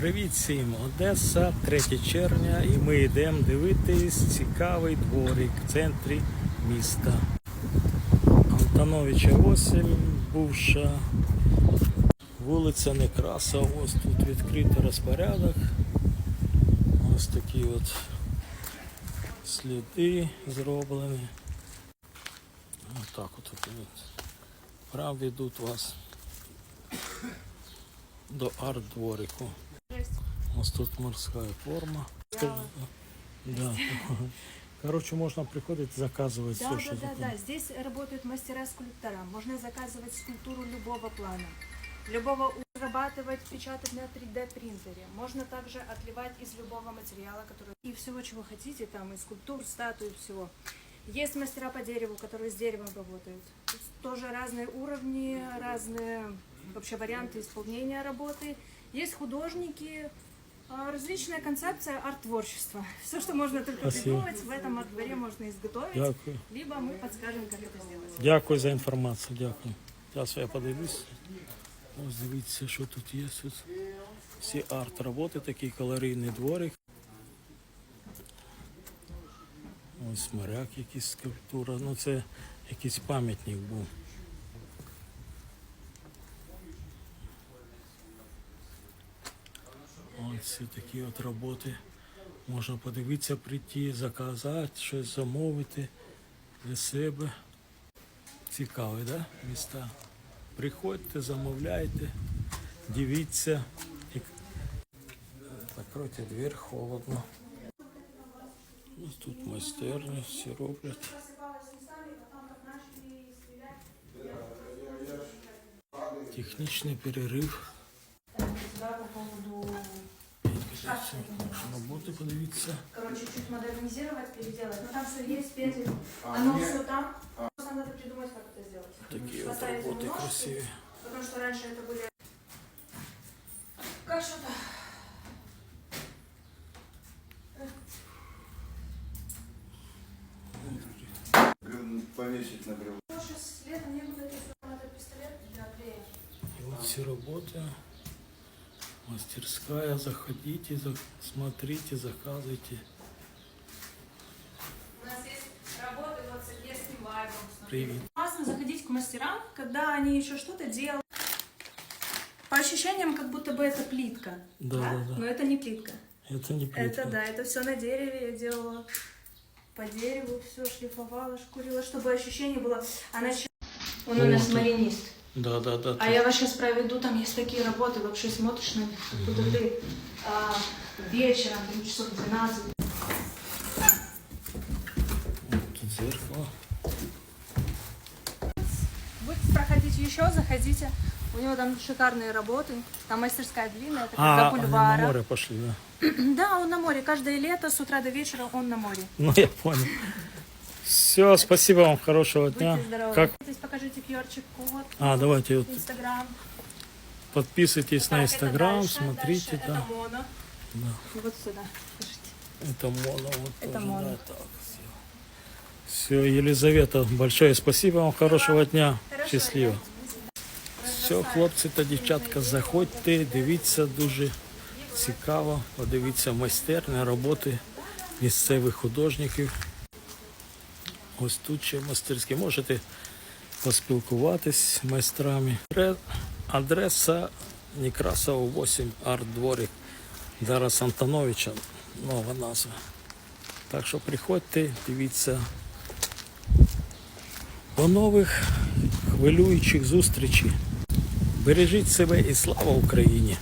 Привіт всім! Одеса, 3 червня, і ми йдемо дивитись цікавий дворик в центрі міста. Антоновича 8, бувша, вулиця Некраса, ось тут відкритий розпорядок. Ось такі от сліди зроблені. От, от, от. Прям ведуть вас до арт-дворику. Ось тут морська форма. Да. Короче, можно приходить заказывать Да, все, да, что да, такое. да. Здесь работают мастера-скульптора. Можно заказывать скульптуру любого плана. Любого у- разрабатывать, печатать на 3D принтере. Можно также отливать из любого материала, который... И всего, чего хотите, там и скульптур, статуи, всего. Есть мастера по дереву, которые с деревом работают. Тут тоже разные уровни, разные вообще варианты исполнения работы. Есть художники, различная концепция арт-творчества. Все, что можно только Спасибо. придумать, в этом арт-дворе можно изготовить. Дякую. Либо мы подскажем, как это сделать. Дякую за інформацію, дякую. Зараз я подивлюсь. Ось дивіться, що тут є. Тут всі арт-роботи, такий калорійний дворик. Ось моряк, якийсь скульптура. Ну це якийсь пам'ятник був. Ці такі от роботи. Можна подивитися, прийти, заказати, щось замовити для себе. Цікаві, да? Міста. Приходьте, замовляйте, дивіться. Закройте двір, холодно. Ось тут майстерня, всі роблять. Технічний перерив. Роботи подивіться. Короче, чуть модернизировать, переделать. Но там все есть, петли. Оно все там. Просто надо придумать, как это сделать. Такі от Поставить роботи ножки, красиві. Потому что раньше это были... Как что-то... Бревн повесить на бревно. Сейчас летом некуда это всё, надо пистолет для клея. И вот все работы. Мастерская. Заходите, за- смотрите, заказывайте. У нас есть работы вот с одесским вайбом. Привет. Классно заходить к мастерам, когда они еще что-то делают. По ощущениям, как будто бы это плитка. Да, да, да. Но это не плитка. Это не плитка. Это да, это все на дереве я делала. По дереву все шлифовала, шкурила, чтобы ощущение было. Она Он у нас маринист. Да, да, да. А я вас сейчас проведу, там есть такие работы, вообще смотришь на них, как будто ты а, вечером, там, часов 12, Вот тут зеркало. Будете проходить еще, заходите. У него там шикарные работы. Там мастерская длинная, это как А, до они на бульвара. море пошли, да. Да, он на море. Каждое лето с утра до вечера он на море. Ну, я понял. Все, спасибо вам, хорошего дня. Будьте здоровы. Как? Здесь покажите QR-чик код, А, давайте вот Инстаграм. подписывайтесь на Так, это Инстаграм, дальше, смотрите, дальше да. Это моно. Да. И вот сюда. Слушайте. Это моно, вот Это тоже, моно. да, так, все. Елизавета, большое спасибо вам, хорошего дня, Хорошего щасливо. Все, хлопці та дівчатка, заходьте, дивіться дуже цікаво, подивіться майстерні роботи місцевих художників. Ось тут ще мастерські. Можете поспілкуватись з майстрами. Адреса Некрасова 8, арт-дворик. Зараз Антоновича, нова назва. Так що приходьте, дивіться. До нових хвилюючих зустрічей. Бережіть себе і слава Україні!